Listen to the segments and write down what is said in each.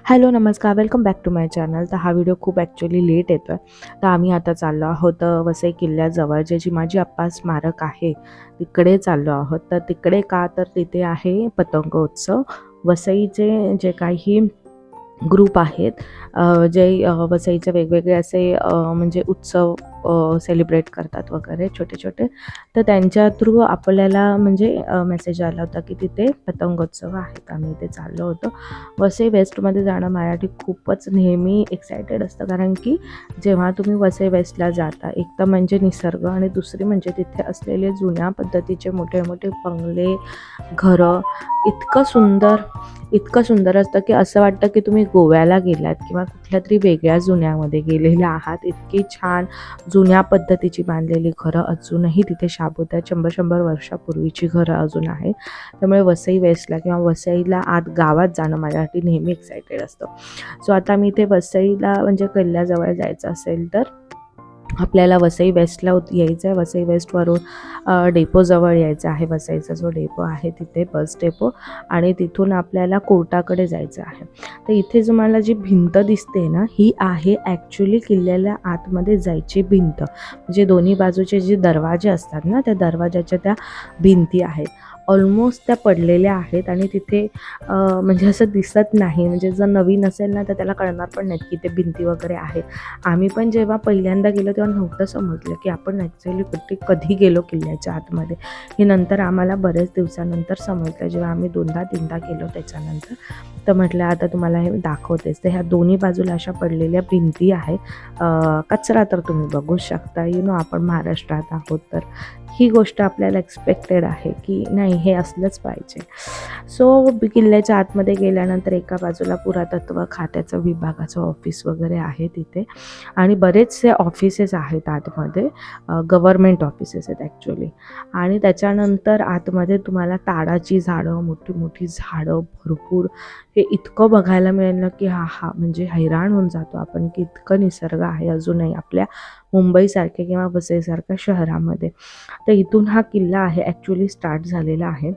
Hello नमस्कार. Welcome back to my channel तर हा व्हिडिओ खूप ॲक्च्युली लेट येतो आहे तर आम्ही आता चाललो आहोत वसई किल्ल्याजवळ जे जिमाजी अप्पा स्मारक आहे तिकडे चाललो आहोत. तर तिकडे का? तर तिथे आहे पतंगोत्सव. वसईचे जे काही ग्रुप आहेत जे वसईचे वेगवेगळे असे म्हणजे उत्सव सेलिब्रेट करतात वगैरे छोटे छोटे. तर त्यांच्या थ्रू आपल्याला म्हणजे मेसेज आला होता की तिथे पतंगोत्सव आहेत आम्ही इथे चाललो होतो. वसई वेस्टमध्ये जाणं माझ्यासाठी खूपच नेहमी एक्सायटेड असतं. कारण की जेव्हा तुम्ही वसई वेस्टला जाता एक तर म्हणजे निसर्ग आणि दुसरी म्हणजे तिथे असलेले जुन्या पद्धतीचे मोठे मोठे बंगले घरं इतकं सुंदर इतकं सुंदर असतं की असं वाटतं की तुम्ही गोव्याला गेलात किंवा कुठल्या तरी वेगळ्या जुन्यामध्ये गेलेल्या आहात. इतकी छान जुन्या पद्धतीची बांधलेली घरं अजूनही तिथे शाबूत आहे शंभर शंभर वर्षापूर्वीची घरं अजून आहे त्यामुळे वसई वेस्टला किंवा वसईला आत गावात जाणं माझ्यासाठी नेहमी एक्सायटेड असतं. सो आता मी इथे वसईला म्हणजे किल्ल्याजवळ जायचं असेल तर आपल्याला वसई वेस्टला यायचं आहे वसई वेस्टवरून डेपोजवळ यायचं आहे. वसईचा जो डेपो आहे तिथे बस डेपो आणि तिथून आपल्याला कोर्टाकडे जायचं आहे. तर इथे जो मला जी भिंत दिसते ना ही आहे ॲक्च्युली किल्ल्याला आतमध्ये जायची भिंत. म्हणजे दोन्ही बाजूचे जे दरवाजे असतात ना त्या दरवाजाच्या त्या भिंती आहेत. ऑलमोस्ट त्या पडलेल्या आहेत आणि तिथे म्हणजे असं दिसत नाही. म्हणजे जर नवीन असेल ना तर त्याला कळणार पण नाहीत की ते भिंती वगैरे आहेत. आम्ही पण जेव्हा पहिल्यांदा गेलो तेव्हा नव्हतं समजलं की आपण ॲक्च्युली कुठे कधी गेलो किल्ल्याच्या आतमध्ये. हे नंतर आम्हाला बरेच दिवसानंतर समजलं. जेव्हा आम्ही दोनदा तीनदा गेलो त्याच्यानंतर तर म्हटलं आता तुम्हाला हे दाखवतेच तर ह्या दोन्ही बाजूला अशा पडलेल्या भिंती आहेत. कचरा तर तुम्ही बघू शकता. यु नो आपण महाराष्ट्रात आहोत तर. ही गोष्ट आपल्याला एक्सपेक्टेड आहे की नाही हे असलंच पाहिजे. सो किल्ल्याच्या आतमध्ये गेल्यानंतर एका बाजूला पुरातत्व खात्याचं विभागाचं ऑफिस वगैरे आहे तिथे. आणि बरेचसे ऑफिसेस आहेत आतमध्ये गव्हर्मेंट ऑफिसेस आहेत ॲक्च्युली आणि त्याच्यानंतर आतमध्ये तुम्हाला ताडाची झाडं मोठी मोठी झाडं भरपूर. हे इतकं बघायला मिळेल ना की हा हा म्हणजे हैराण होऊन जातो आपण की इतकं निसर्ग आहे अजूनही आपल्या मुंबईसारख्या किंवा वसईसारख्या शहरामध्ये. तर इथून हा किल्ला आहे ॲक्च्युली स्टार्ट झालेला आहे.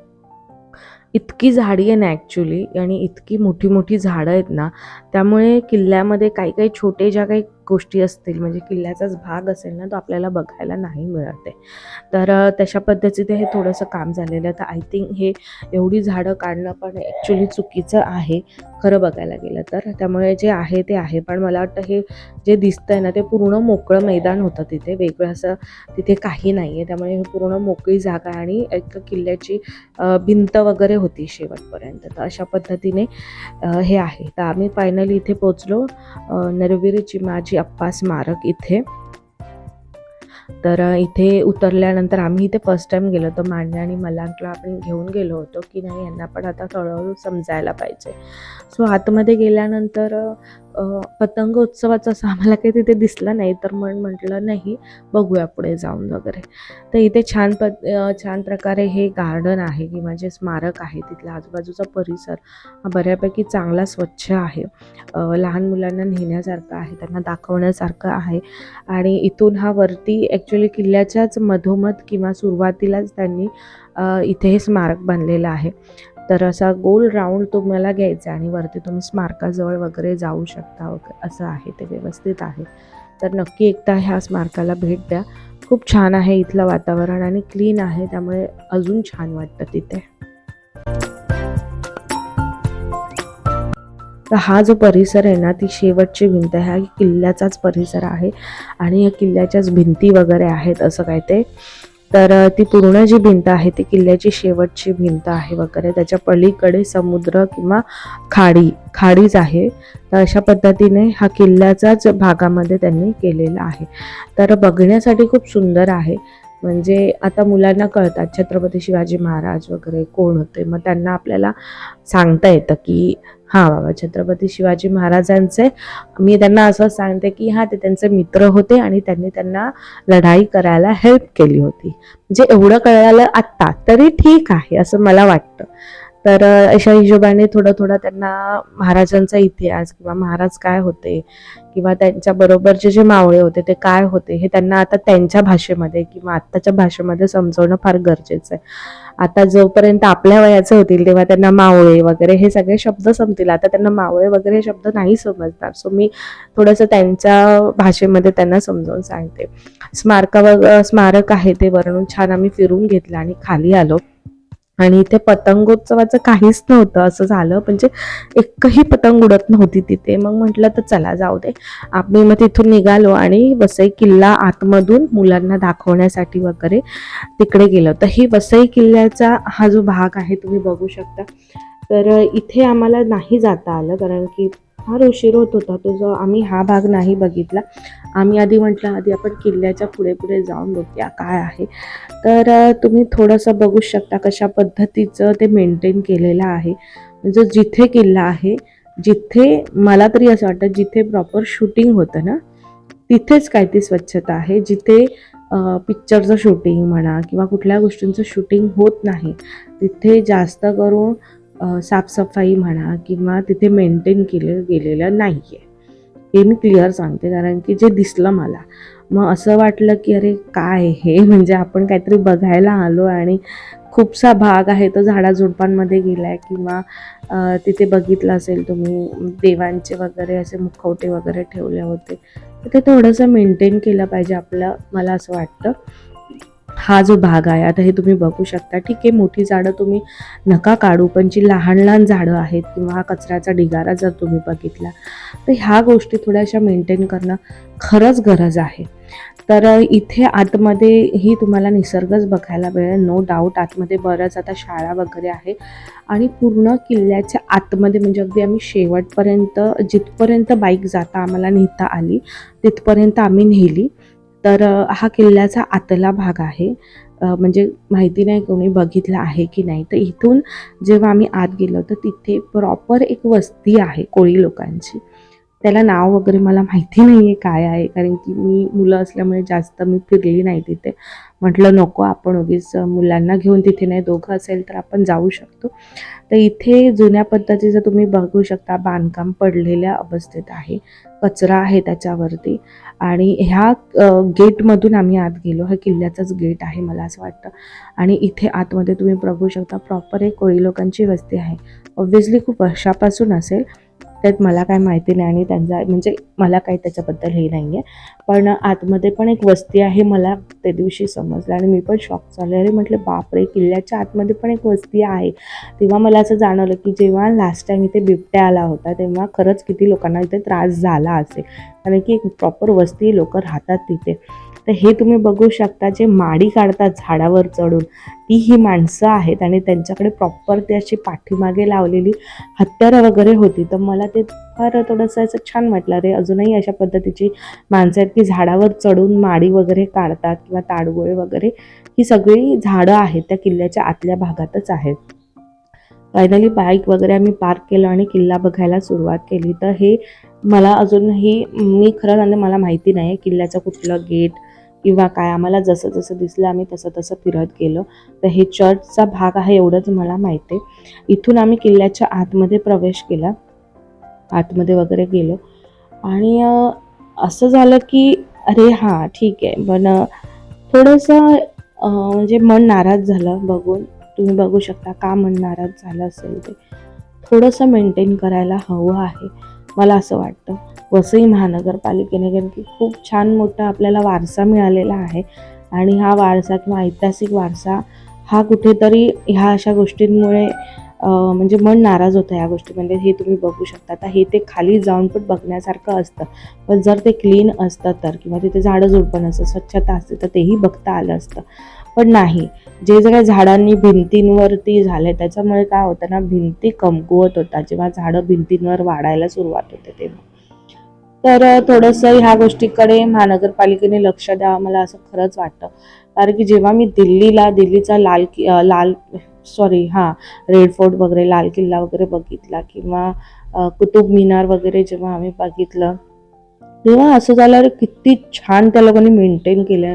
इतकी झाडी आहे ना ॲक्च्युली आणि इतकी मोठी मोठी झाडं आहेत ना त्यामुळे किल्ल्यामध्ये काही काही छोटे ज्या काही गोष्टी असतील म्हणजे किल्ल्याचाच भाग असेल ना तो आपल्याला बघायला नाही मिळत आहे. तर तशा पद्धतीने हे थोडंसं काम झालेलं आहे. तर आय थिंक हे एवढी झाडं काढणं पण ॲक्च्युली चुकीचं आहे खरं बघायला गेलं तर. त्यामुळे जे आहे ते आहे. पण मला वाटतं हे जे दिसतं आहे ना ते पूर्ण मोकळं मैदान होतं तिथे. वेगळं असं तिथे काही नाही आहे त्यामुळे हे पूर्ण मोकळी जागा आणि एक किल्ल्याची भिंत वगैरे होती शेवटपर्यंत. तर अशा पद्धतीने हे आहे. तर आम्ही फायनली इथे पोचलो अ, माझी चिमाजी अप्पा स्मारक इथे. तर इथे उतरल्यानंतर आम्ही इथे फर्स्ट टाईम गेलो होतो. मांडे आणि मलांकला आपण घेऊन गेलो होतो की नाही यांना पण आता हळूहळू समजायला पाहिजे. सो आतमध्ये गेल्यानंतर पतंग उत्सवाचा असं आम्हाला काही तिथे दिसलं नाही तर मग म्हटलं नाही बघूया पुढे जाऊन वगैरे. तर इथे छान प छान प्रकारे हे गार्डन आहे किंवा जे स्मारक आहे तिथला आजूबाजूचा परिसर हा बऱ्यापैकी चांगला स्वच्छ आहे. लहान मुलांना नेण्यासारखं आहे त्यांना दाखवण्यासारखं आहे. आणि इथून हा वरती ॲक्च्युली किल्ल्याच्याच मधोमध किंवा सुरुवातीलाच त्यांनी इथे हे स्मारक बनलेलं आहे. तर असा गोल राऊंड तुम्हाला घ्यायचा आणि वरती तुम्ही स्मारकाजवळ वगैरे जाऊ शकता वगैरे असं आहे ते व्यवस्थित आहे. तर नक्की एकदा ह्या स्मारकाला भेट द्या. खूप छान आहे इथलं वातावरण आणि क्लीन आहे त्यामुळे अजून छान वाटतं तिथे. तर हा जो परिसर आहे ना ती शेवटची भिंत आहे. हा किल्ल्याचाच परिसर आहे आणि या किल्ल्याच्याच भिंती वगैरे आहेत असं काय ते. तर ती पूर्ण जी भिंत आहे ती किल्ल्याची शेवटची भिंत आहे वगैरे. त्याच्या पलीकडे समुद्र किंवा खाडी खाडीच आहे. तर अशा पद्धतीने हा किल्ल्याचाच भागामध्ये त्यांनी केलेला आहे. तर बघण्यासाठी खूप सुंदर आहे. म्हणजे आता मुलांना कळतात छत्रपती शिवाजी महाराज वगैरे कोण होते? मग त्यांना आपल्याला सांगता येतं की हां बाबा छत्रपती शिवाजी महाराजांचे मी त्यांना असं सांगते की हां ते त्यांचे मित्र होते आणि त्यांनी त्यांना लढाई करायला हेल्प केली होती. म्हणजे एवढं कळालं आत्ता तरी ठीक आहे असं मला वाटतं. तर अशा हिशोबाने थोडं थोडं त्यांना महाराजांचा इतिहास किंवा महाराज काय होते किंवा त्यांच्या बरोबरचे जे मावळे होते ते काय होते हे त्यांना आता त्यांच्या भाषेमध्ये किंवा आत्ताच्या भाषेमध्ये समजवणं फार गरजेचं आहे. आता जोपर्यंत आपल्या वयाचे होतील तेव्हा त्यांना मावळे वगैरे हे सगळे शब्द समतील आता त्यांना मावळे वगैरे हे शब्द नाही समजणार. सो मी थोडंसं त्यांच्या भाषेमध्ये त्यांना समजावून सांगते. स्मारका स्मारक आहे ते वरून छान आम्ही फिरून घेतलं आणि खाली आलो. आणि इथे पतंगोत्सवाचं काहीच नव्हतं असं झालं. म्हणजे एकही पतंग उडत नव्हती तिथे. मग म्हटलं तर चला जाऊ दे. आम्ही मग तिथून निघालो आणि वसई किल्ला आतमधून मुलांना दाखवण्यासाठी वगैरे तिकडे गेलो. तर ही वसई किल्ल्याचा हा जो भाग आहे तुम्ही बघू शकता. तर इथे आम्हाला नाही जाता आलं कारण की फार उशीर होत होता. तो जो आम्ही हा भाग नाही बघितला आम्ही आधी म्हटलं आधी आपण किल्ल्याच्या पुढे पुढे जाऊन बघूया काय आहे. तर तुम्ही थोडंसं बघू शकता कशा पद्धतीचं ते मेंटेन केलेलं आहे. म्हणजे जिथे किल्ला आहे जिथे मला तरी असं वाटतं जिथे प्रॉपर शूटिंग होतं ना तिथेच काय ती स्वच्छता आहे. जिथे पिक्चरचं शूटिंग म्हणा किंवा कुठल्या गोष्टींचं शूटिंग होत नाही तिथे जास्त करून साफसफाई म्हणा किंवा तिथे मेंटेन केलं गेलेलं नाही आहे हे मी क्लिअर सांगते कारण की जे दिसलं मला मग असं वाटलं की अरे काय हे? म्हणजे आपण काहीतरी बघायला आलो आणि खूपसा भाग आहे तो झाडाझुडपांमध्ये गेला आहे किंवा तिथे बघितलं असेल तुम्ही देवांचे वगैरे असे मुखवटे वगैरे ठेवले होते. तर ते थोडंसं मेंटेन केलं पाहिजे आपलं मला असं वाटतं. हा जो भाग आहे आता हे तुम्ही बघू शकता. ठीक आहे मोठी झाडं तुम्ही नका काढू पण जी लहान लहान झाडं आहेत किंवा हा कचऱ्याचा ढिगारा जर तुम्ही बघितला तर ह्या गोष्टी थोड्याशा मेंटेन करणं खरंच गरज आहे. तर इथे आतमध्ये ही तुम्हाला निसर्गच बघायला मिळेल नो डाऊट आतमध्ये बरंच आता शाळा वगैरे आहे आणि पूर्ण किल्ल्याच्या आतमध्ये म्हणजे अगदी आम्ही शेवटपर्यंत जिथपर्यंत बाईक जाता आम्हाला नेता आली तिथपर्यंत आम्ही नेली. तर हा किल्ल्याचा आतला भाग आहे. म्हणजे माहिती नाही कोणी बघितला आहे की नाही. तर इथून जेव्हा आम्ही आत गेलो तर तिथे प्रॉपर एक वस्ती आहे कोळी लोकांची. त्याला नाव वगैरे मला माहिती नाही आहे काय आहे कारण की मी मुलं असल्यामुळे जास्त मी फिरली नाही तिथे. म्हटलं नको आपण उगीच मुलांना घेऊन तिथे नाही दोघं असेल तर आपण जाऊ शकतो. तर इथे जुन्या पद्धतीचं तुम्ही बघू शकता बांधकाम पडलेल्या अवस्थेत आहे कचरा आहे त्याच्यावरती. आणि ह्या गेटमधून आम्ही आत गेलो हा किल्ल्याचाच गेट आहे मला असं वाटतं. आणि इथे आतमध्ये तुम्ही बघू शकता प्रॉपर एक कोळी लोकांची वस्ती आहे. ऑब्व्हियसली खूप वर्षापासून असेल त्यात मला काय माहिती नाही आणि त्यांचा म्हणजे मला काही त्याच्याबद्दल हे नाही आहे पण आतमध्ये पण एक वस्ती आहे मला त्या दिवशी समजलं आणि मी पण शॉक झाले. अरे म्हटलं बापरे किल्ल्याच्या आतमध्ये पण एक वस्ती आहे. तेव्हा मला असं जाणवलं की जेव्हा लास्ट टाईम इथे बिबट्या आला होता तेव्हा खरंच किती लोकांना इथे त्रास झाला असेल. कारण की एक प्रॉपर वस्ती लोक राहतात तिथे. तर हे तुम्ही बघू शकता जे माडी काढतात झाडावर चढून ती ही माणसं आहेत आणि त्यांच्याकडे प्रॉपर ते अशी पाठीमागे लावलेली हत्यारं वगैरे होती. तर मला ते फार थोडंसं असं छान वाटलं. रे अजूनही अशा पद्धतीची माणसं आहेत की झाडावर चढून माडी वगैरे काढतात किंवा ताडगोळे वगैरे ही सगळी झाडं आहेत त्या किल्ल्याच्या आतल्या भागातच आहेत. फायनली बाईक वगैरे आम्ही पार्क केलं आणि किल्ला बघायला सुरुवात केली. तर हे मला अजूनही मी खरं सांगते मला माहिती नाही आहे किल्ल्याचं कुठलं गेट किंवा काय. आम्हाला जसं जसं दिसलं आम्ही तसं तसं फिरत गेलो. तर हे चर्चचा भाग आहे एवढंच मला माहिती आहे. इथून आम्ही किल्ल्याच्या आतमध्ये प्रवेश केला. आतमध्ये वगैरे गेलो. आणि असं झालं की अरे हां ठीक आहे. पण थोडंसं म्हणजे मन नाराज झालं बघून. तुम्ही बघू शकता का मन नाराज झालं असेल ते. थोडंसं मेंटेन करायला हवं आहे. मला असं वाटतं. वसई महानगरपालिकेने कारण की खूप छान मोठा आपल्याला वारसा मिळालेला आहे. आणि हा वारसा किंवा ऐतिहासिक वारसा हा कुठेतरी ह्या अशा गोष्टींमुळे म्हणजे मन नाराज होतं या गोष्टीमध्ये म्हणजे हे तुम्ही बघू शकता. आता हे ते खाली जाऊन पण बघण्यासारखं असतं. पण जर ते क्लीन असतं तर किंवा तिथे झाडं झुडपं असतं स्वच्छता असते तर तेही बघता आलं असतं. पण नाही. जे जे काही झाडांनी भिंतींवरती झाले त्याच्यामुळे काय होतं ना भिंती कमकुवत होतात. जेव्हा झाडं भिंतींवर वाढायला सुरुवात होते तेव्हा. तर थोडंसं ह्या गोष्टीकडे महानगरपालिकेने लक्ष द्यावं मला असं खरंच वाटतं. कारण की जेव्हा मी दिल्लीला दिल्लीचा लाल कि लाल सॉरी हां रेड फोर्ट वगैरे लाल किल्ला वगैरे बघितला किंवा कुतुब मिनार वगैरे जेव्हा आम्ही बघितलं तेव्हा असं झालं किती छान त्या लोकांनी मेंटेन केलं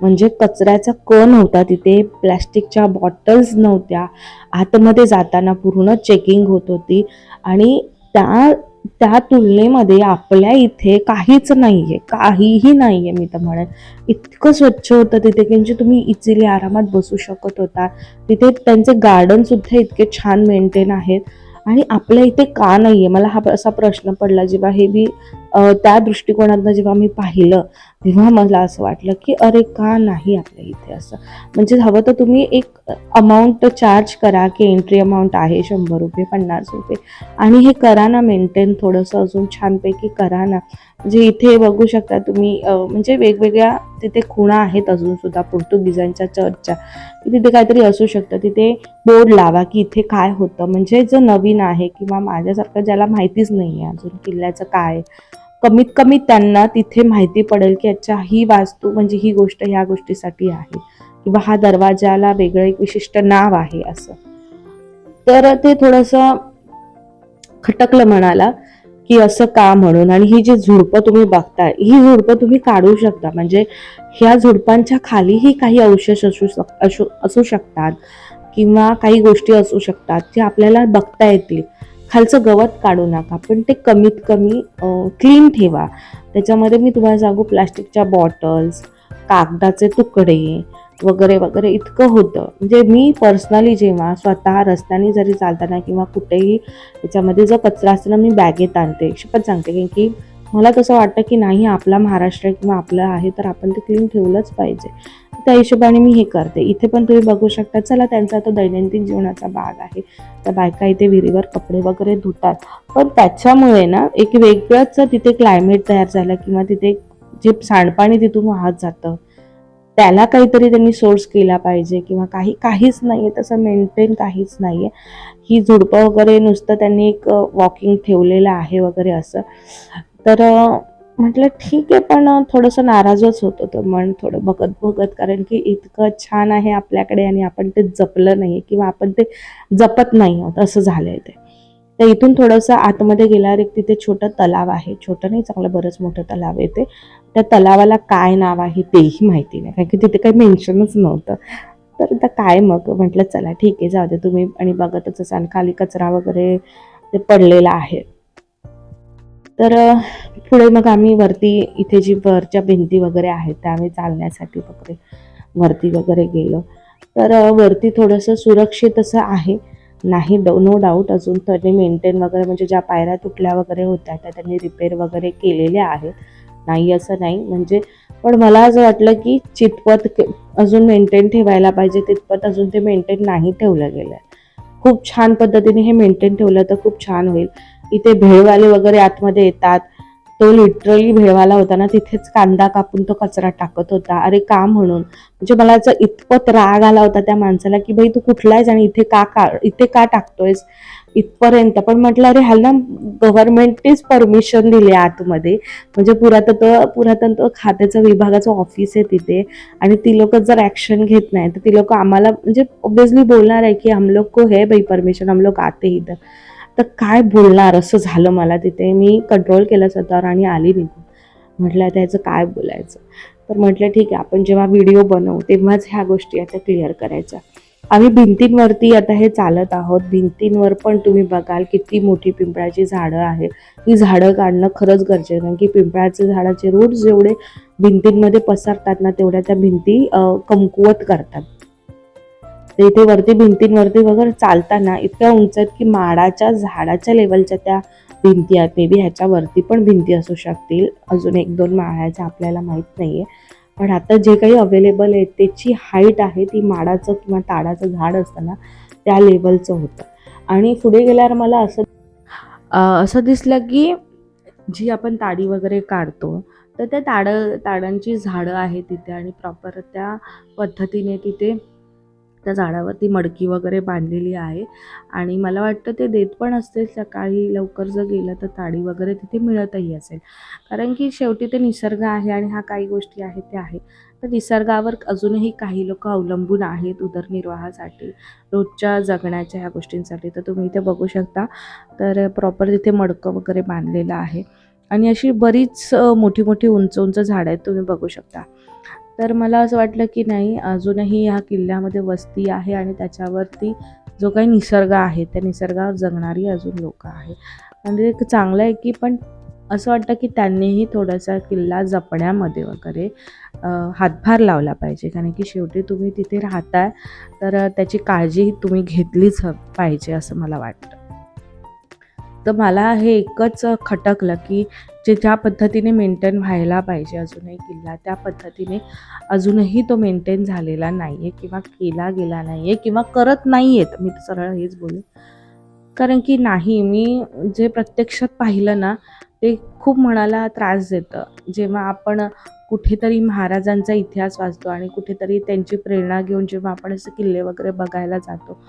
म्हणजे कचऱ्याचा कण होता तिथे प्लॅस्टिकच्या बॉटल्स नव्हत्या. आतमध्ये जाताना पूर्ण चेकिंग होत होती आणि त्या त्या तुलनेमध्ये आपल्या इथे काहीच नाही आहे काहीही नाही आहे मी तर म्हणेन. इतकं स्वच्छ होतं तिथे की म्हणजे तुम्ही इझिली आरामात बसू शकत होता. तिथे त्यांचे गार्डनसुद्धा इतके छान मेंटेन आहेत. आणि आपल्या इथे का नाही आहे मला हा असा प्रश्न पडला जेव्हा हे मी त्या दृष्टिकोनातनं जेव्हा मी पाहिलं तेव्हा मला असं वाटलं की अरे का नाही आपल्या इथे असं? म्हणजे हवं तर तुम्ही एक अमाऊंट चार्ज करा की एंट्री अमाऊंट आहे शंभर रुपये पन्नास रुपये. आणि हे करा ना मेंटेन थोडंसं अजून छानपैकी करा ना. म्हणजे इथे बघू शकता तुम्ही म्हणजे वेगवेगळ्या तिथे खुणा आहेत अजून सुद्धा पोर्तुगीजांच्या चर्चच्या. तिथे काहीतरी असू शकतं. तिथे बोर्ड लावा की इथे काय होतं. म्हणजे जो नवीन आहे किंवा माझ्यासारखं ज्याला माहितीच नाही आहे अजून किल्ल्याचं काय कमीत कमी त्यांना तिथे माहिती पडेल की अच्छा ही वास्तू म्हणजे ही गोष्ट ह्या गोष्टीसाठी आहे. किंवा हा दरवाजाला वेगळं एक विशिष्ट नाव आहे असं. तर ते थोडंसं खटकलं म्हणाला की असं का म्हणून? आणि ही जी झुडपं तुम्ही बघताय ही झुडपं तुम्ही काढू शकता. म्हणजे ह्या झुडपांच्या खालीही काही अवशेष असू शक असू असू शकतात किंवा काही गोष्टी असू शकतात जे आपल्याला बघता येतील. खालचं गवत काढू नका पण ते कमीत कमी क्लीन ठेवा. त्याच्यामध्ये मी तुम्हाला सांगू प्लास्टिकच्या बॉटल्स कागदाचे तुकडे वगैरे वगैरे इतकं होतं. म्हणजे मी पर्सनली जेव्हा स्वतः रस्त्याने जरी चालताना किंवा कुठेही त्याच्यामध्ये जो कचरा असताना मी बॅगेत आणते. पण सांगते की मला तसं वाटतं की नाही आपला महाराष्ट्र किंवा आपलं आहे तर आपण ते क्लीन ठेवलंच पाहिजे. त्या हिशोबाने मी हे करते. इथे पण तुम्ही बघू शकता चला त्यांचा तो दैनंदिन जीवनाचा भाग आहे. त्या बायका इथे विहिरीवर कपडे वगैरे धुतात. पण त्याच्यामुळे ना एक वेगळंच तिथे क्लायमेट तयार झालं किंवा तिथे जे सांडपाणी तिथून वाहत जातं त्याला काहीतरी त्यांनी सोर्स केला पाहिजे किंवा काही काहीच नाही आहे तसं मेंटेन काहीच नाही आहे ही झुडपं वगैरे नुसतं त्यांनी एक वॉकिंग ठेवलेलं आहे वगैरे असं. तर म्हटलं ठीक आहे पण थोडंसं नाराजच होतं तर मन थोडं बघत बघत कारण की इतकं छान आहे आपल्याकडे आणि आपण ते जपलं नाही किंवा आपण ते जपत नाही आहोत असं झालं आहे ते. तर इथून थोडंसं आतमध्ये गेल्यावर एक तिथे छोटं तलाव आहे. छोटं नाही चांगलं बरंच मोठं तलाव आहे ते. त्या तलावाला काय नाव आहे तेही माहिती नाही. कारण की तिथे काही मेन्शनच नव्हतं. तर आता काय मग? म्हटलं चला ठीक आहे जाऊ दे तुम्ही आणि बघतच असाल. खाली कचरा वगैरे ते पडलेला आहे. तर पुढे मग आम्ही वरती इथे जी वरच्या भिंती वगैरे आहेत त्या आम्ही चालण्यासाठी वगैरे वरती वगैरे गेलो. तर वरती थोडंसं सुरक्षित असं आहे. नाही डो नो डाऊट अजून त्यांनी मेंटेन वगैरे म्हणजे ज्या पायऱ्या तुटल्या वगैरे होत्या त्या त्यांनी रिपेअर वगैरे केलेल्या आहेत. नाही असं नाही म्हणजे पण मला असं वाटलं की चितपत अजून मेंटेन ठेवायला पाहिजे तितपत अजून ते मेंटेन नाही ठेवलं गेलं खूप छान पद्धतीने हे मेंटेन ठेवलं तर खूप छान होईल. इथे भेळवाले वगैरे आतमध्ये येतात. तो लिटरली भेळवाला होता ना तिथेच कांदा कापून तो कचरा टाकत होता. अरे का म्हणून? म्हणजे मला असं इतपत राग आला होता त्या माणसाला की भाई तू कुठला आहेस आणि इथे का का इथे का टाकतोयस? इथपर्यंत. पण म्हटलं अरे ह्याला गव्हर्नमेंटनेच परमिशन दिली आतमध्ये. म्हणजे पुरातत्व पुरातत्व खात्याचं विभागाचं ऑफिस आहे तिथे. आणि ती लोक जर ऍक्शन घेत नाही तर ती लोक आम्हाला म्हणजे ऑब्विसली बोलणार आहे की हम लोग को है भाई परमिशन हम लोग आते इथं तर काय बोलणार? असं झालं मला तिथे. मी कंट्रोल केलं स्वतःवर आणि आली निघून. म्हटलं आता याचं काय बोलायचं? तर म्हटलं ठीक आहे आपण जेव्हा व्हिडिओ बनवू तेव्हाच ह्या गोष्टी आता क्लिअर करायच्या. आम्ही भिंतींवरती आता हे चालत आहोत. भिंतींवर पण तुम्ही बघाल किती मोठी पिंपळाची झाडं आहेत. ही झाडं काढणं खरंच गरजेचं आहे कारण की पिंपळाचे झाडाचे रूट जेवढे भिंतींमध्ये पसरतात ना तेवढ्या त्या भिंती कमकुवत करतात. तर इथे वरती भिंतींवरती वगैरे चालताना इतक्या उंच आहेत की माडाच्या झाडाच्या लेवलच्या त्या भिंती आहेत. मे बी ह्याच्यावरती पण भिंती असू शकतील. अजून एक दोन माळ्याच्या आपल्याला माहीत नाही आहे पण आता जे काही अवेलेबल आहे त्याची हाईट आहे ती माडाचं किंवा ताडाचं झाड असतं ना त्या लेवलचं होतं. आणि पुढे गेल्यावर मला असं असं दिसलं की जी आपण ताडी वगैरे काढतो तर त्या ताडं ताडांची झाडं आहेत तिथे आणि प्रॉपर त्या पद्धतीने तिथे त्या झाडावरती मडकी वगैरे बांधलेली आहे. आणि मला वाटतं ते देत पण असतील सकाळी लवकर जर गेलं तर ताडी वगैरे तिथे मिळतही असेल. कारण की शेवटी ते निसर्ग आहे आणि ह्या काही गोष्टी आहेत त्या आहे तर निसर्गावर अजूनही काही लोक अवलंबून आहेत उदरनिर्वाहासाठी. रोजच्या जगण्याच्या ह्या गोष्टींसाठी तर तुम्ही इथे बघू शकता. तर प्रॉपर तिथे मडकं वगैरे बांधलेलं आहे. आणि अशी बरीच मोठी मोठी उंच उंच झाडं आहेत तुम्ही बघू शकता. तर मला असं वाटलं की नाही अजूनही ह्या किल्ल्यामध्ये वस्ती आहे आणि त्याच्यावरती जो काही निसर्ग आहे त्या निसर्गावर जगणारी अजून लोक आहे म्हणजे एक चांगलं आहे की पण असं वाटतं की त्यांनीही थोडासा किल्ला जपण्यामध्ये वगैरे हातभार लावला पाहिजे. कारण की शेवटी तुम्ही तिथे राहताय तर त्याची काळजी तुम्ही घेतलीच ह- पाहिजे असं मला वाटतं. तर मला हे एकच खटकलं की जे ज्या पद्धतीने मेंटेन व्हायला पाहिजे अजूनही किल्ला त्या पद्धतीने अजूनही तो मेंटेन झालेला नाही आहे किंवा केला गेला नाही आहे किंवा करत नाही आहेत मी सरळ हेच बोलू कारण की नाही मी जे प्रत्यक्षात पाहिलं ना ते खूप मनाला त्रास देतं. जेव्हा आपण कुठेतरी महाराजांचा इतिहास वाचतो आणि कुठेतरी त्यांची प्रेरणा घेऊन जेव्हा आपण असे किल्ले वगैरे बघायला जातो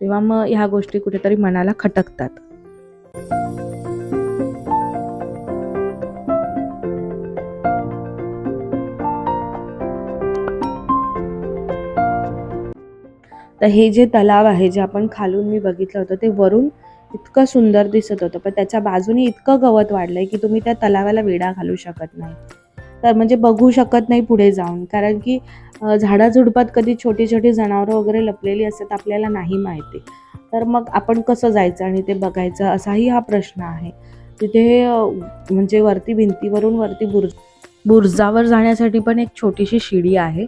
तेव्हा मग ह्या गोष्टी कुठेतरी मनाला खटकतात. तर हे जे तलाव आहे जे आपण खालून मी बघितलं होतं ते वरून इतकं सुंदर दिसत होतं. पण त्याच्या बाजूने इतकं गवत वाढलंय की तुम्ही त्या तलावाला विडा घालू शकत नाही. तर म्हणजे बघू शकत नाही पुढे जाऊन. कारण की झाडाझुडपात कधी छोटी छोटी जनावरं वगैरे लपलेली असतात आपल्याला नाही माहिती. तर मग आपण कसं जायचं आणि ते बघायचं असाही हा प्रश्न आहे. तिथे म्हणजे वरती भिंतीवरून वरती बुर्ज बुर्जावर जाण्यासाठी पण एक छोटीशी शिडी आहे.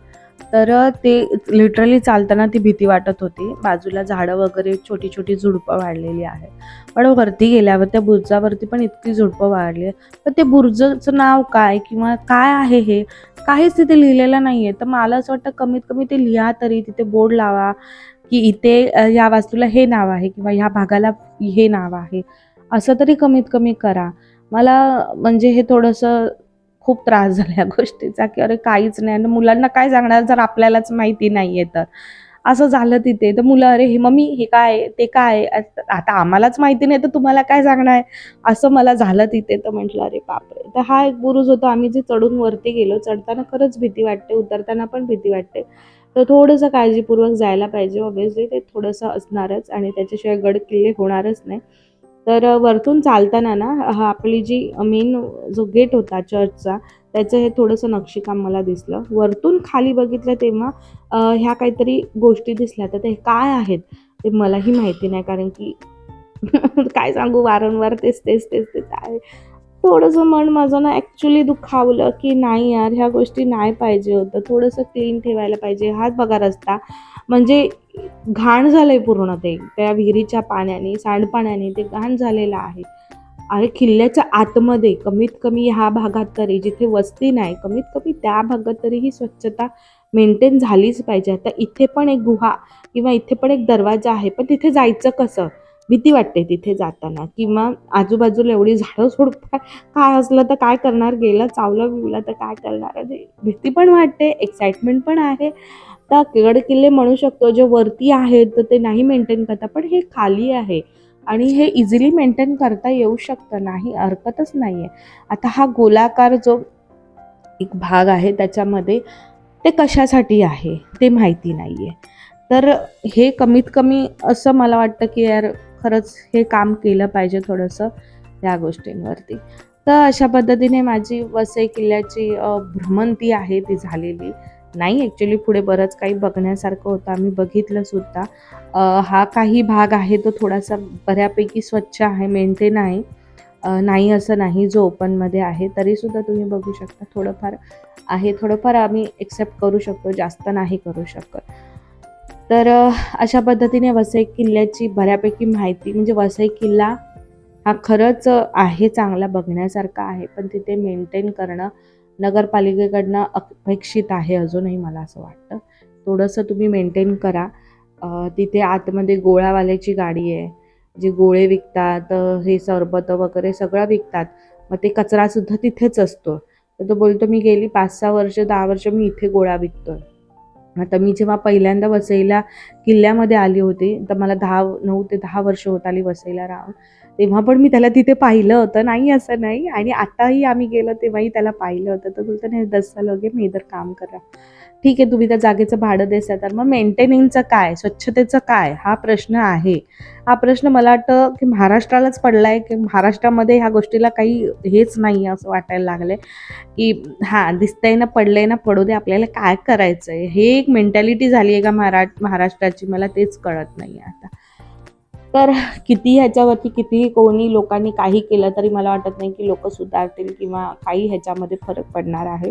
तर ते लिटरली चालताना ती भीती वाटत होती. बाजूला झाडं वगैरे छोटी छोटी झुडपं वाढलेली आहे पण वरती गेल्यावर त्या बुर्जावरती पण इतकी झुडपं वाढली आहे पण ते बुर्जचं नाव काय किंवा काय आहे हे? काहीच तिथे लिहिलेलं नाही आहे तर मला असं वाटतं कमीत कमी ते लिहा तरी तिथे बोर्ड लावा. की इथे या वास्तूला हे नाव आहे किंवा ह्या भागाला हे नाव आहे. असं तरी कमीत कमी करा. मला म्हणजे हे थोडंसं खूप त्रास झाला या गोष्टीचा की अरे काहीच नाही. आणि मुलांना काय सांगणार जर आपल्यालाच माहिती नाही आहे तर? असं झालं तिथे. तर मुलं अरे हे मम्मी हे काय ते काय आता आम्हालाच माहिती नाही तर तुम्हाला काय सांगणार? आहे असं मला झालं तिथे. तर म्हटलं अरे बापरे. तर हा एक बुरुज होता. आम्ही जे चढून वरती गेलो चढताना खरंच भीती वाटते उतरताना पण भीती वाटते. तर थोडंसं काळजीपूर्वक जायला पाहिजे ऑब्व्हियसली ते थोडंसं असणारच आणि त्याच्याशिवाय गड किल्ले होणारच नाही. तर वरतून चालताना ना हा आपली जी मेन जो गेट होता चर्चचा त्याचं हे थोडंसं नक्षीकाम मला दिसलं. वरतून खाली बघितलं तेव्हा ह्या काहीतरी गोष्टी दिसल्या. तर ते काय आहेत ते मलाही माहिती नाही कारण की काय सांगू? वारंवार तेच तेच तेच तेच आहे. थोडंसं मन माझं ना ॲक्च्युली दुखावलं की नाही यार ह्या गोष्टी नाही पाहिजे होतं. थोडंसं क्लीन ठेवायला पाहिजे. हाच बघा रस्ता. म्हणजे घाण झालंय पूर्ण ते. त्या विहिरीच्या पाण्याने सांडपाण्याने ते घाण झालेलं आहे. आणि किल्ल्याच्या आतमध्ये कमीत कमी ह्या भागात तरी जिथे वस्ती नाही कमीत कमी त्या भागात तरी ही स्वच्छता मेंटेन झालीच पाहिजे. आता इथे पण एक गुहा किंवा इथे पण एक दरवाजा आहे पण तिथे जायचं कसं? भीती वाटते तिथे जाताना. किंवा आजूबाजूला एवढी झाडं झुडपं काय असलं तर काय करणार? गेलं चावलं बिवलं तर काय करणार? भीती पण वाटते एक्साइटमेंट पण आहे. तर गड किल्ले म्हणू शकतो जे वरती आहेत तर ते नाही मेंटेन करता पण हे खाली आहे. आणि हे इझिली मेंटेन करता येऊ शकतं नाही हरकतच नाही आहे आता हा गोलाकार जो एक भाग आहे त्याच्यामध्ये ते कशासाठी आहे ते माहिती नाही आहे तर हे कमीत कमी असं मला वाटतं की यार खरंच हे काम केलं पाहिजे थोडंसं या गोष्टींवरती. तर अशा पद्धतीने माझी वसई किल्ल्याची भ्रमंती आहे ती झालेली. नाही ॲक्च्युली पुढे बरंच काही बघण्यासारखं होतं. आम्ही बघितलं सुद्धा. हा काही भाग आहे तो थोडासा बऱ्यापैकी स्वच्छ आहे मेंटेन आहे. नाही असं नाही जो ओपनमध्ये आहे तरीसुद्धा तुम्ही बघू शकता. थोडंफार आहे थोडंफार आम्ही एक्सेप्ट करू शकतो जास्त नाही करू शकत. तर अशा पद्धतीने वसई किल्ल्याची बऱ्यापैकी माहिती म्हणजे वसई किल्ला हा खरंच आहे चांगला बघण्यासारखा आहे. पण तिथे मेंटेन करणं नगरपालिकेकडनं अपेक्षित आहे अजूनही मला असं वाटतं. थोडंसं तुम्ही मेंटेन करा. तिथे आतमध्ये गोळावाल्याची गाडी आहे जे गोळे विकतात हे सरबत वगैरे सगळं विकतात. मग ते कचरासुद्धा तिथेच असतो. तर तो बोलतो मी गेली पाच सहा वर्ष दहा वर्ष मी इथे गोळा विकतोय. आता मी जेव्हा पहिल्यांदा वसईला किल्ल्यामध्ये आली होती तर मला दहा नऊ ते दहा वर्ष होत आली वसईला राहून. तेव्हा पण मी त्याला तिथे पाहिलं होतं. नाही असं नाही. आणि आताही आम्ही गेलो तेव्हाही त्याला पाहिलं होतं. तर बोलतो नाही दस साल हो मी मैं इधर काम कर ठीक आहे तुम्ही त्या जागेचं भाडं देसाल तर मग मेंटेनिंगचं काय स्वच्छतेचं काय हा प्रश्न आहे. हा प्रश्न मला वाटतं की महाराष्ट्रालाच पडला आहे की महाराष्ट्रामध्ये ह्या गोष्टीला काही हेच नाही आहे असं वाटायला लागलं आहे की हां दिसतंय ना पडलंय ना पडू दे आपल्याला काय करायचं आहे हे एक मेंटॅलिटी झाली आहे का महारा महाराष्ट्राची? मला तेच कळत नाही आहे आता. तर किती ह्याच्यावरती कितीही कोणी लोकांनी काही केलं तरी मला वाटत नाही की लोक सुधारतील किंवा काही ह्याच्यामध्ये फरक पडणार आहे.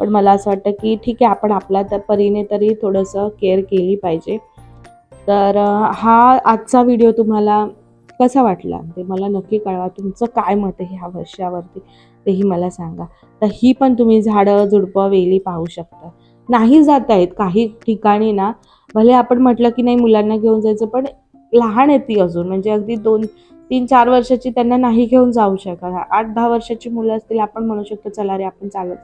पण मला असं वाटतं की ठीक आहे आपण आपल्या त्या परीने तरी थोडंसं केअर केली पाहिजे. तर हा आजचा व्हिडिओ तुम्हाला कसा वाटला? ते मला नक्की कळवा. तुमचं काय मत आहे ह्या वर्षावरती तेही मला सांगा. तर ही पण तुम्ही झाडं झुडपं वेली पाहू शकता. नाही जात आहेत काही ठिकाणी ना. भले आपण म्हटलं की नाही मुलांना घेऊन जायचं पण लहान आहे ती अजून. म्हणजे अगदी दोन तीन चार वर्षाची त्यांना नाही घेऊन जाऊ शकत. आठ दहा वर्षाची मुलं असतील आपण म्हणू शकतो चला रे आपण चालत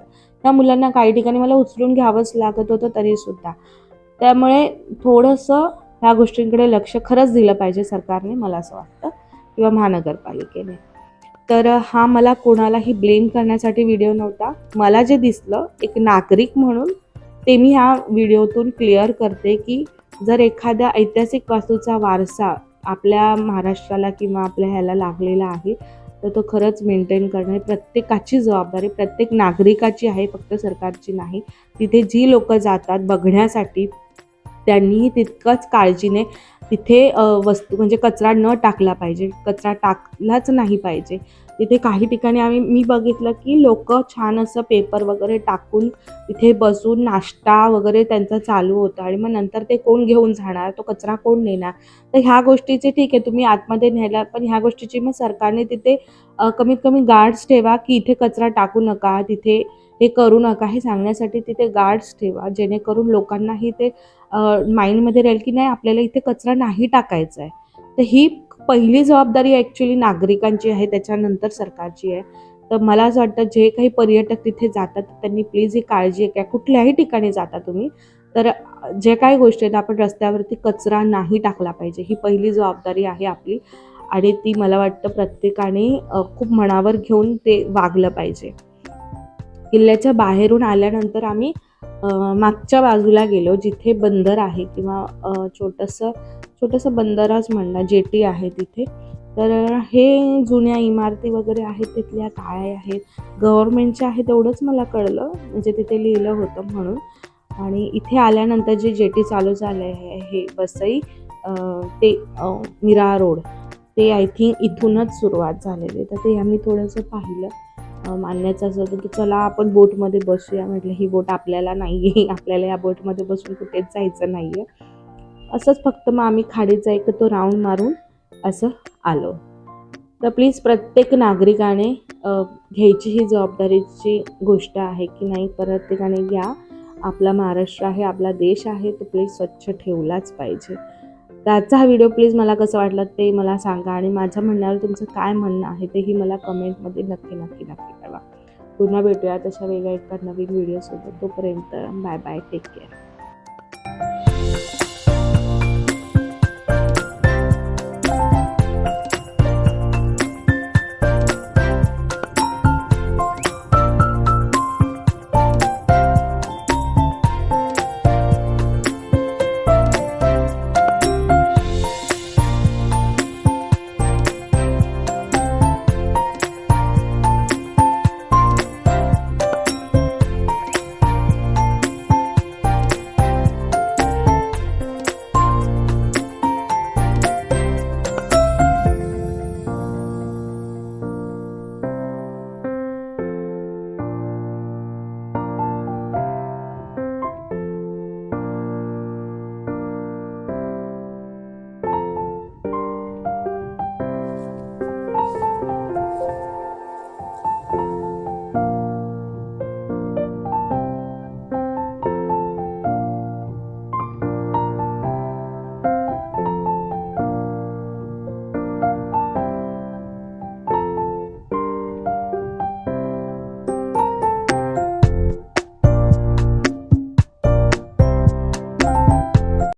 त्या मुलांना काही ठिकाणी मला उचलून घ्यावंच लागत होतं तरीसुद्धा. त्यामुळे थोडंसं ह्या गोष्टींकडे लक्ष खरंच दिलं पाहिजे सरकारने मला असं वाटतं किंवा महानगरपालिकेने. तर हा मला कोणालाही ब्लेम करण्यासाठी व्हिडिओ नव्हता. मला जे दिसलं एक नागरिक म्हणून ते मी ह्या व्हिडिओतून क्लिअर करते की जर एखाद्या ऐतिहासिक वास्तूचा वारसा आपल्या महाराष्ट्राला किंवा आपल्या ह्याला लागलेला आहे तर तो खरंच मेंटेन करणं हे प्रत्येकाची जबाबदारी प्रत्येक नागरिकाची आहे फक्त सरकारची नाही. तिथे जी लोक जातात बघण्यासाठी त्यांनीही तितकंच काळजीने तिथे वस्तू म्हणजे कचरा न टाकला पाहिजे. कचरा टाकलाच नाही पाहिजे. तिथे काही ठिकाणी आम्ही मी बघितलं की लोक छान असं पेपर वगैरे टाकून तिथे बसून नाश्ता वगैरे त्यांचा चालू होता आणि मग नंतर ते कोण घेऊन जाणार तो कचरा कोण नेणार? तर ह्या गोष्टीचे ठीक आहे तुम्ही आतमध्ये न्यायला पण ह्या गोष्टीची मग सरकारने तिथे कमीत कमी गार्ड्स ठेवा की इथे कचरा टाकू नका तिथे हे करू नका हे सांगण्यासाठी तिथे गार्ड्स ठेवा जेणेकरून लोकांनाही ते माइंडमध्ये राहील की नाही आपल्याला इथे कचरा नाही टाकायचा आहे. तर ही पहिली जबाबदारी ॲक्च्युली नागरिकांची आहे त्याच्यानंतर सरकारची आहे. तर मला असं वाटतं जे काही पर्यटक तिथे जातात त्यांनी प्लीज ही काळजी घ्या. कुठल्याही ठिकाणी जाता तुम्ही तर जे काही गोष्टी आहेत आपण रस्त्यावरती कचरा नाही टाकला पाहिजे. ही पहिली जबाबदारी आहे आपली. आणि ती मला वाटतं प्रत्येकाने खूप मनावर घेऊन ते वागलं पाहिजे. किल्ल्याच्या बाहेरून आल्यानंतर आम्ही मागच्या बाजूला गेलो जिथे बंदर आहे किंवा छोटंसं छोटंसं बंदरच म्हणणार जेटी आहे तिथे. तर हे जुन्या इमारती वगैरे आहेत तिथल्या काय आहेत? गव्हर्मेंटच्या आहेत एवढंच मला कळलं म्हणजे तिथे लिहिलं होतं म्हणून. आणि इथे आल्यानंतर जे जेटी चालू झालं आहे हे वसई ते मिरा रोड ते आय थिंक इथूनच सुरुवात झालेली तर ते आम्ही थोडंसं पाहिलं. मानण्याचं असं होतं की चला आपण बोटमध्ये बसूया. म्हटलं ही बोट आपल्याला नाही आहे आपल्याला या बोटमध्ये बसून कुठेच जायचं नाही आहे असंच फक्त मग आम्ही खाडीचा एक तो राऊंड मारून असं आलो. तर प्लीज प्रत्येक नागरिकाने घ्यायची ही जबाबदारीची गोष्ट आहे की नाही प्रत्येकाने घ्या. आपला महाराष्ट्र आहे आपला देश आहे तो प्लीज स्वच्छ ठेवलाच पाहिजे. तर आजचा हा व्हिडिओ प्लीज मला कसं वाटलं ते मला सांगा आणि माझ्या म्हणण्यावर तुमचं काय म्हणणं आहे तेही मला कमेंटमध्ये नक्की नक्की नक्की कळवा. पुन्हा भेटूया तशा वेगळ्या एका नवीन व्हिडिओसोबत तोपर्यंत बाय बाय. Take care